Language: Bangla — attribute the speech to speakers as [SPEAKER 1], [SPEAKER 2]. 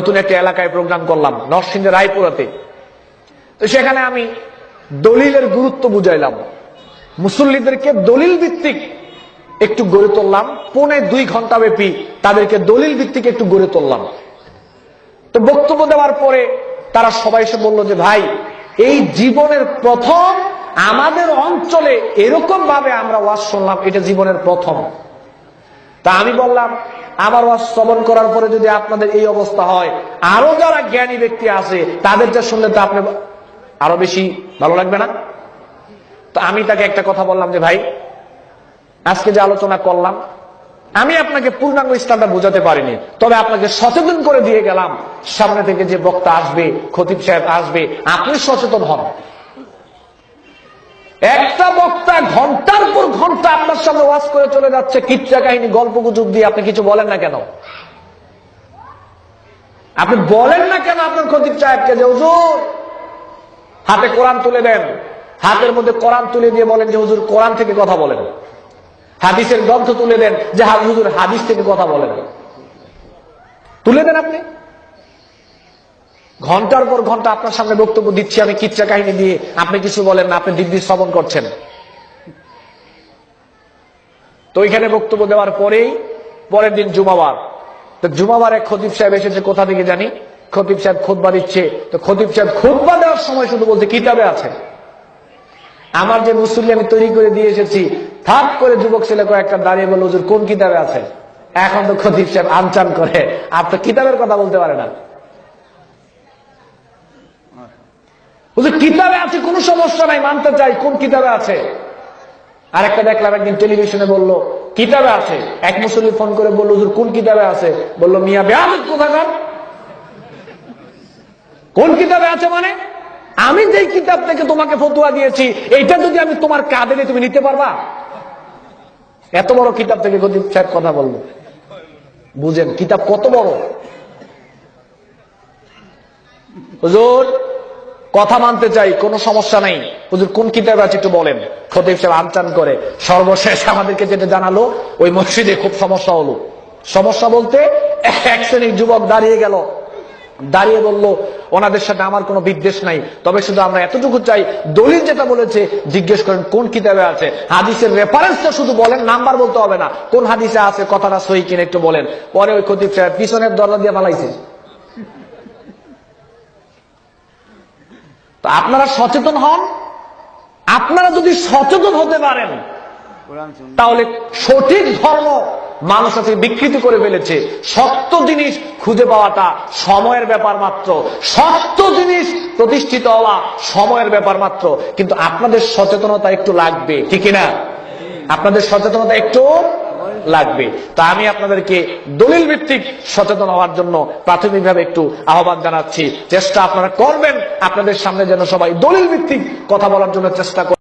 [SPEAKER 1] নতুন একটা এলাকায় প্রোগ্রাম করলাম নরসিংহের রায়পুরাতে। তো সেখানে আমি দলিলের গুরুত্ব বুঝাইলাম। মুসল্লিদেরকে দলিল ভিত্তিক একটু গড়ে তুললাম। পৌনে দুই ঘণ্টা ব্যাপী তাদেরকে দলিল ভিত্তিক একটু গড়ে তুললাম। তো বক্তব্য দেওয়ার পরে তারা সবাই এসে বলল যে, ভাই, এই জীবনের প্রথম আমাদের অঞ্চলে এরকম ভাবে আমরা ওয়াজ শুনলাম, এটা জীবনের প্রথম। তা আমি বললাম আমার ওয়াজ শ্রবণ করার পরে যদি আপনাদের এই অবস্থা হয়, আরও যারা জ্ঞানী ব্যক্তি আছে তাদেরটা শুনলে তো আপনি আরও বেশি ভালো লাগবে না? তো আমি তাকে একটা কথা বললাম যে, ভাই, আজকে যে আলোচনা করলাম, আমি আপনাকে পূর্ণাঙ্গ ইসলামটা বোঝাতে পারিনি, তবে আপনাকে সচেতন করে দিয়ে গেলাম। সামনে থেকে যে বক্তা আসবে, খতিব সাহেব আসবে, আপনি সচেতন হন। একটা বক্তা ঘণ্টার পর ঘণ্টা আপনার সামনে ওয়াজ করে চলে যাচ্ছে, কিচ্ছা কাহিনী, গল্প গুজব দিয়ে আপনি কিছু বলেন না কেন? আপনি বলেন না কেন আপনার খতিব সাহেবকে যে, হুজুর, হাতে কোরআন তুলে দেন। হাতের মধ্যে কোরআন তুলে দিয়ে বলেন যে, হুজুর, কোরআন থেকে কথা বলেন। হাদিসের গ্রন্থ তুলে দেন যে হুজুর, হাদিস থেকে কথা বলেন। তুলে দেন আপনি। ঘণ্টার পর ঘণ্টা আপনার সামনে বক্তব্য দিচ্ছি, আমি কিচ্ছা কাহিনী দিয়ে আপনি কিছু বলেন না, আপনি দিব্যি শ্রবণ করছেন। তো ওইখানে বক্তব্য দেওয়ার পরেই পরের দিন জুমাবার। তো জুমাবার খতিব সাহেব এসেছে, কোথা থেকে জানি? খতিব সাহেব খুতবা দিচ্ছে। তো খতিব সাহেব খুতবা দেওয়ার সময় শুধু বলছে, কিতাবে আছে। আমার যে মুসল্লি আমি তৈরি করে দিয়ে এসেছি থাক করে যুবক ছেলে কয়েকটা দাঁড়িয়ে বলল, হুজুর, কোন কিতাবে আছে? এখন তো খতিব সাহেব আনচান করে। আর তো কিতাবের কথা বলতে পারে না। কিতাবে আছে, কোনো সমস্যা নাই, মানতে চাই, কোন কিতাবে আছে? আরেকটা দেখলাম একদিন টেলিভিশনে বলল, কিতাবে আছে? এক মুসল্লি ফোন করে বলল, হুজুর, কোন কিতাবে আছে? বলল, মিয়া বেআদব কোথাকার? কোন কিতাবে আছে মানে? আমি যেই কিতাব থেকে তোমাকে ফতুয়া দিয়েছি, এইটা যদি আমি তোমার কাঁধে তুমি নিতে পারবা? এত বড় কিতাব থেকে গদিব সাহেব কথা বলল। বুঝেন, কিতাব কত বড়? হুজুর কথা মানতে চাই, কোনো সমস্যা নাই। হুজুর, কোন কিতাবে আছে একটু বলেন। খতিব সাহেব আনচান করে, সর্বশেষ আমাদেরকে যেটা জানালো, ওই মসজিদে খুব সমস্যা হলো। সমস্যা বলতে, এক শ্রেণির যুবক দাঁড়িয়ে গেল। দাঁড়িয়ে বলল, ওনাদের সাথে আমার কোনো বিদ্বেষ নাই। তবে শুধু আমরা এতটুকু চাই, দলিল যেটা বলেছে, জিজ্ঞেস করেন কোন কিতাবে আছে। হাদিসের রেফারেন্সটা শুধু বলেন, নাম্বার বলতে হবে না। কোন হাদিসে আছে, কথাটা সহি কিনা একটু বলেন। পরে ওই খতিব সাহেব পিছনের দরজা দিয়ে পালাইছে। তো আপনারা সচেতন হন। আপনারা যদি সচেতন হতে পারেন, তাহলে সঠিক ধর্ম মানুষ আছে বিকৃতি করে ফেলেছে। সত্য জিনিস খুঁজে পাওয়াটা সময়ের ব্যাপার মাত্র। সত্য জিনিস প্রতিষ্ঠিত হওয়া সময়ের ব্যাপার মাত্র। কিন্তু আপনাদের সচেতনতা একটু লাগবে, ঠিক না আপনাদের সচেতনতা একটু লাগবে। তা আমি আপনাদেরকে দলিল ভিত্তিক সচেতন হওয়ার জন্য প্রাথমিকভাবে একটু আহ্বান জানাচ্ছি। চেষ্টা আপনারা করবেন, আপনাদের সামনে যেন সবাই দলিল ভিত্তিক কথা বলার জন্য চেষ্টা